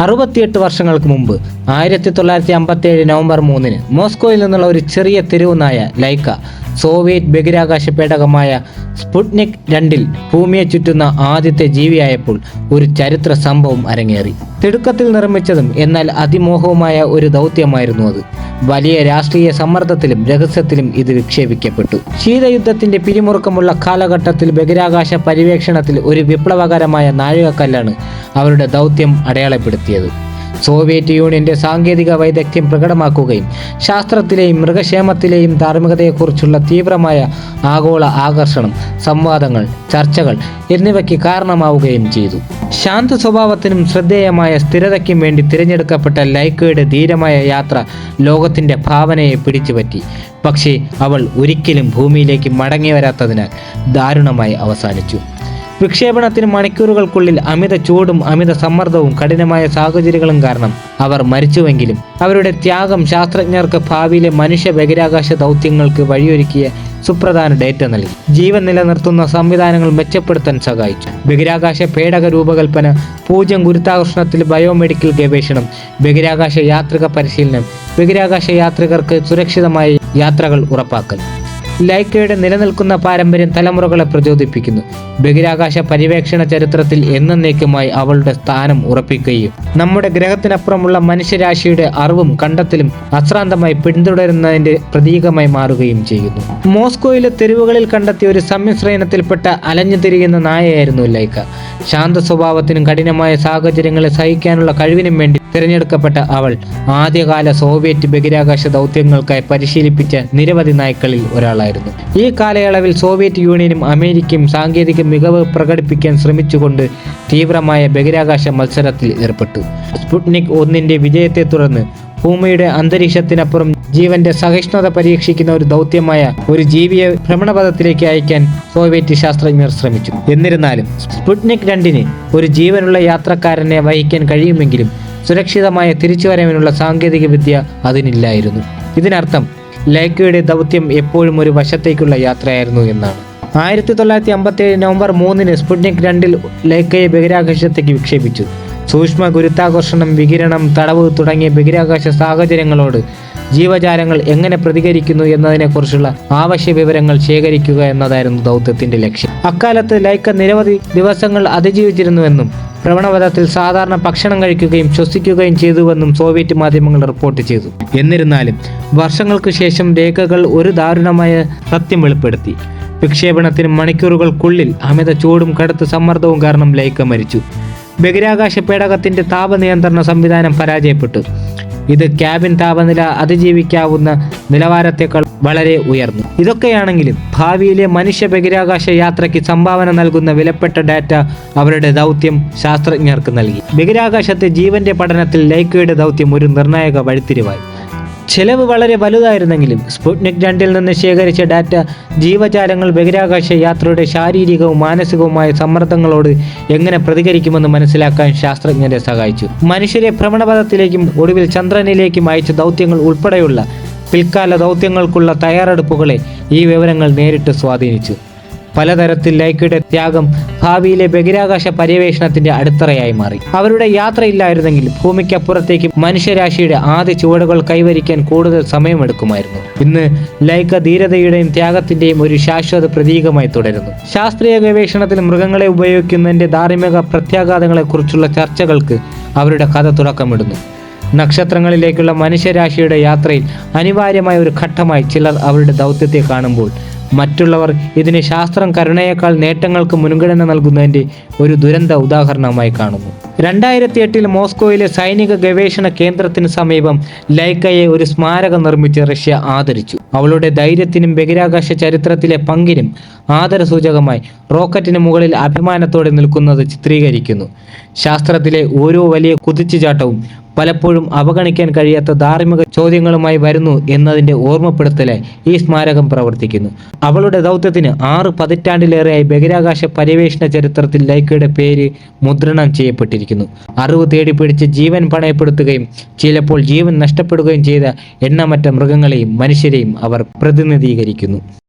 അറുപത്തിയെട്ട് വർഷങ്ങൾക്ക് മുമ്പ് ആയിരത്തി തൊള്ളായിരത്തി അമ്പത്തി ഏഴ് നവംബർ മൂന്നിന് മോസ്കോയിൽ നിന്നുള്ള ഒരു ചെറിയ തെരുവ് ലൈക്ക സോവിയറ്റ് ബഹിരാകാശ പേടകമായ സ്പുട്നിക് രണ്ടിൽ ഭൂമിയെ ചുറ്റുന്ന ആദ്യത്തെ ജീവിയായപ്പോൾ ഒരു ചരിത്ര സംഭവം അരങ്ങേറി. തിടുക്കത്തിൽ നിർമ്മിച്ചതും എന്നാൽ അതിമോഹവുമായ ഒരു ദൗത്യമായിരുന്നു അത്. വലിയ രാഷ്ട്രീയ സമ്മർദ്ദത്തിലും രഹസ്യത്തിലും ഇത് വിക്ഷേപിക്കപ്പെട്ടു. ശീതയുദ്ധത്തിന്റെ പിരിമുറുക്കമുള്ള കാലഘട്ടത്തിൽ ബഹിരാകാശ പര്യവേക്ഷണത്തിൽ ഒരു വിപ്ലവകരമായ നാഴികക്കല്ലാണ് അവരുടെ ദൗത്യം അടയാളപ്പെടുത്തിയത്. സോവിയറ്റ് യൂണിയന്റെ സാങ്കേതിക വൈദഗ്ധ്യം പ്രകടമാക്കുകയും ശാസ്ത്രത്തിലെയും മൃഗക്ഷേമത്തിലെയും ധാർമ്മികതയെക്കുറിച്ചുള്ള തീവ്രമായ ആഗോള ആകർഷണം സംവാദങ്ങൾ ചർച്ചകൾ എന്നിവയ്ക്ക് കാരണമാവുകയും ചെയ്തു. ശാന്ത സ്വഭാവത്തിനും ശ്രദ്ധേയമായ സ്ഥിരതയ്ക്കും വേണ്ടി തിരഞ്ഞെടുക്കപ്പെട്ട ലൈക്കയുടെ ധീരമായ യാത്ര ലോകത്തിന്റെ ഭാവനയെ പിടിച്ചുപറ്റി. പക്ഷേ അവൾ ഒരിക്കലും ഭൂമിയിലേക്ക് മടങ്ങി വരാത്തതിനാൽ ദാരുണമായി അവസാനിച്ചു. വിക്ഷേപണത്തിന് മണിക്കൂറുകൾക്കുള്ളിൽ അമിത ചൂടും അമിത സമ്മർദ്ദവും കഠിനമായ സാഹചര്യങ്ങളും കാരണം അവർ മരിച്ചുവെങ്കിലും അവരുടെ ത്യാഗം ശാസ്ത്രജ്ഞർക്ക് ഭാവിയിലെ മനുഷ്യ ബഹിരാകാശ ദൗത്യങ്ങൾക്ക് വഴിയൊരുക്കിയ സുപ്രധാന ഡേറ്റ നൽകി. ജീവൻ നിലനിർത്തുന്ന സംവിധാനങ്ങൾ മെച്ചപ്പെടുത്താൻ സഹായിച്ചു. ബഹിരാകാശ പേടക രൂപകൽപ്പന പൂജ്യം ഗുരുത്വാകർഷണത്തിൽ ബയോമെഡിക്കൽ ഗവേഷണം ബഹിരാകാശ യാത്രിക പരിശീലനം ബഹിരാകാശ യാത്രികർക്ക് സുരക്ഷിതമായ യാത്രകൾ ഉറപ്പാക്കൽ. ലൈക്കയുടെ നിലനിൽക്കുന്ന പാരമ്പര്യം തലമുറകളെ പ്രചോദിപ്പിക്കുന്നു. ബഹിരാകാശ പര്യവേക്ഷണ ചരിത്രത്തിൽ എന്നേക്കുമായി അവളുടെ സ്ഥാനം ഉറപ്പിക്കുകയും നമ്മുടെ ഗ്രഹത്തിനപ്പുറമുള്ള മനുഷ്യരാശിയുടെ അറിവും കണ്ടെത്തലും അശ്രാന്തമായി പിന്തുടരുന്നതിന്റെ പ്രതീകമായി മാറുകയും ചെയ്യുന്നു. മോസ്കോയിലെ തെരുവുകളിൽ കണ്ടെത്തിയ ഒരു സമ്മിശ്രയനത്തിൽപ്പെട്ട അലഞ്ഞു തിരിയുന്ന നായയായിരുന്നു ലൈക്ക. ശാന്ത സ്വഭാവത്തിനും കഠിനമായ സാഹചര്യങ്ങളെ സഹിക്കാനുള്ള കഴിവിനും വേണ്ടി തിരഞ്ഞെടുക്കപ്പെട്ട അവൾ ആദ്യകാല സോവിയറ്റ് ബഹിരാകാശ ദൗത്യങ്ങൾക്കായി പരിശീലിപ്പിച്ച നിരവധി നായ്ക്കളിൽ ഒരാളായിരുന്നു. ഈ കാലയളവിൽ സോവിയറ്റ് യൂണിയനും അമേരിക്കയും സാങ്കേതിക മികവ് പ്രകടിപ്പിക്കാൻ ശ്രമിച്ചുകൊണ്ട് തീവ്രമായ ബഹിരാകാശ മത്സരത്തിൽ ഏർപ്പെട്ടു. സ്പുട്നിക് ഒന്നിന്റെ വിജയത്തെ തുടർന്ന് ഭൂമിയുടെ അന്തരീക്ഷത്തിനപ്പുറം ജീവന്റെ സഹിഷ്ണുത പരീക്ഷിക്കുന്ന ഒരു ദൗത്യമായ ഒരു ജീവിയെ ഭ്രമണപഥത്തിലേക്ക് അയക്കാൻ സോവിയറ്റ് ശാസ്ത്രജ്ഞർ ശ്രമിച്ചു. എന്നിരുന്നാലും സ്പുട്നിക് രണ്ടിന് ഒരു ജീവനുള്ള യാത്രക്കാരനെ വഹിക്കാൻ കഴിയുമെങ്കിലും സുരക്ഷിതമായ തിരിച്ചുവരവിനുള്ള സാങ്കേതിക വിദ്യ അതിനില്ലായിരുന്നു. ഇതിനർത്ഥം ലൈക്കയുടെ ദൗത്യം എപ്പോഴും ഒരു വശത്തേക്കുള്ള യാത്രയായിരുന്നു എന്നാണ്. ആയിരത്തി തൊള്ളായിരത്തി അമ്പത്തി ഏഴ് നവംബർ മൂന്നിന് സ്പുട്നിക് രണ്ടിൽ ലൈക്കയെ ബഹിരാകാശത്തേക്ക് വിക്ഷേപിച്ചു. സൂക്ഷ്മ ഗുരുത്വാകർഷണം വികിരണം തടവ് തുടങ്ങിയ ബഹിരാകാശ സാഹചര്യങ്ങളോട് ജീവജാലങ്ങൾ എങ്ങനെ പ്രതികരിക്കുന്നു എന്നതിനെക്കുറിച്ചുള്ള ആവശ്യ വിവരങ്ങൾ ശേഖരിക്കുക എന്നതായിരുന്നു ദൗത്യത്തിന്റെ ലക്ഷ്യം. അക്കാലത്ത് ലൈക്ക നിരവധി ദിവസങ്ങൾ അതിജീവിച്ചിരുന്നുവെന്നും ഭ്രമണപഥത്തിൽ സാധാരണ ഭക്ഷണം കഴിക്കുകയും ശ്വസിക്കുകയും ചെയ്തുവെന്നും സോവിയറ്റ് മാധ്യമങ്ങൾ റിപ്പോർട്ട് ചെയ്തു. എന്നിരുന്നാലും വർഷങ്ങൾക്ക് ശേഷം രേഖകൾ ഒരു ദാരുണമായ സത്യം വെളിപ്പെടുത്തി. വിക്ഷേപണത്തിന് മണിക്കൂറുകൾക്കുള്ളിൽ അമിത ചൂടും കടുത്ത സമ്മർദ്ദവും കാരണം ലൈക്ക മരിച്ചു. ബഹിരാകാശ പേടകത്തിന്റെ താപനിയന്ത്രണ സംവിധാനം പരാജയപ്പെട്ടു. ഇത് ക്യാബിൻ താപനില അതിജീവിക്കാവുന്ന നിലവാരത്തേക്കാൾ വളരെ ഉയർന്നു. ഇതൊക്കെയാണെങ്കിലും ഭാവിയിലെ മനുഷ്യ ബഹിരാകാശ യാത്രയ്ക്ക് സംഭാവന നൽകുന്ന വിലപ്പെട്ട ഡാറ്റ അവരുടെ ദൗത്യം ശാസ്ത്രജ്ഞർക്ക് നൽകി. ബഹിരാകാശത്തെ ജീവന്റെ പഠനത്തിൽ ലൈക്കയുടെ ദൗത്യം ഒരു നിർണായക വഴിത്തിരിവായി. ചെലവ് വളരെ വലുതായിരുന്നെങ്കിലും സ്പുട്നിക് രണ്ടിൽ നിന്ന് ശേഖരിച്ച ഡാറ്റ ജീവജാലങ്ങൾ ബഹിരാകാശ യാത്രയുടെ ശാരീരികവും മാനസികവുമായ സമ്മർദ്ദങ്ങളോട് എങ്ങനെ പ്രതികരിക്കുമെന്ന് മനസ്സിലാക്കാൻ ശാസ്ത്രജ്ഞരെ സഹായിച്ചു. മനുഷ്യരെ ഭ്രമണപഥത്തിലേക്കും ഒടുവിൽ ചന്ദ്രനിലേക്കും അയച്ച ദൗത്യങ്ങൾ ഉൾപ്പെടെയുള്ള പിൽക്കാല ദൗത്യങ്ങൾക്കുള്ള തയ്യാറെടുപ്പുകളെ ഈ വിവരങ്ങൾ നേരിട്ട് സ്വാധീനിച്ചു. പലതരത്തിൽ ലൈക്കയുടെ ത്യാഗം ഭാവിയിലെ ബഹിരാകാശ പര്യവേഷണത്തിന്റെ അടിത്തറയായി മാറി. അവരുടെ യാത്രയില്ലായിരുന്നെങ്കിൽ ഭൂമിക്കപ്പുറത്തേക്ക് മനുഷ്യരാശിയുടെ ആദ്യ ചുവടുകൾ കൈവരിക്കാൻ കൂടുതൽ സമയമെടുക്കുമായിരുന്നു. ഇന്ന് ലൈക്ക ധീരതയുടെയും ത്യാഗത്തിന്റെയും ഒരു ശാശ്വത പ്രതീകമായി തുടരുന്നു. ശാസ്ത്രീയ ഗവേഷണത്തിൽ മൃഗങ്ങളെ ഉപയോഗിക്കുന്നതിന്റെ ധാർമ്മിക പ്രത്യാഘാതങ്ങളെക്കുറിച്ചുള്ള ചർച്ചകൾക്ക് അവരുടെ കഥ തുടക്കമിടുന്നു. നക്ഷത്രങ്ങളിലേക്കുള്ള മനുഷ്യരാശിയുടെ യാത്രയിൽ അനിവാര്യമായ ഒരു ഘട്ടമായി ചിലർ അവരുടെ ദൗത്യത്തെ കാണുമ്പോൾ മറ്റുള്ളവർ ഇതിനെ ശാസ്ത്രം കരുണയേക്കാൾ നേട്ടങ്ങൾക്ക് മുൻഗണന നൽകുന്നതിന്റെ ഒരു ദുരന്ത ഉദാഹരണമായി കാണുന്നു. രണ്ടായിരത്തി എട്ടിൽ മോസ്കോയിലെ സൈനിക ഗവേഷണ കേന്ദ്രത്തിന് സമീപം ലൈക്കയെ ഒരു സ്മാരകം നിർമ്മിച്ച് റഷ്യ ആദരിച്ചു. അവളുടെ ധൈര്യത്തിനും ബഹിരാകാശ ചരിത്രത്തിലെ പങ്കിനും ആദരസൂചകമായി റോക്കറ്റിന് മുകളിൽ അഭിമാനത്തോടെ നിൽക്കുന്നത് ചിത്രീകരിക്കുന്നു. ശാസ്ത്രത്തിലെ ഓരോ വലിയ കുതിച്ചുചാട്ടവും പലപ്പോഴും അവഗണിക്കാൻ കഴിയാത്ത ധാർമ്മിക ചോദ്യങ്ങളുമായി വരുന്നു എന്നതിന്റെ ഓർമ്മപ്പെടുത്തലായി ഈ സ്മാരകം പ്രവർത്തിക്കുന്നു. അവളുടെ ദൗത്യത്തിന് ആറ് പതിറ്റാണ്ടിലേറെയായി ബഹിരാകാശ പര്യവേഷണ ചരിത്രത്തിൽ ലൈക്കയുടെ പേര് മുദ്രണം ചെയ്യപ്പെട്ടിരിക്കുന്നു. അറിവ് തേടി പിടിച്ച് ജീവൻ പണയപ്പെടുത്തുകയും ചിലപ്പോൾ ജീവൻ നഷ്ടപ്പെടുകയും ചെയ്ത എണ്ണമറ്റ മൃഗങ്ങളെയും മനുഷ്യരെയും അവർ പ്രതിനിധീകരിക്കുന്നു.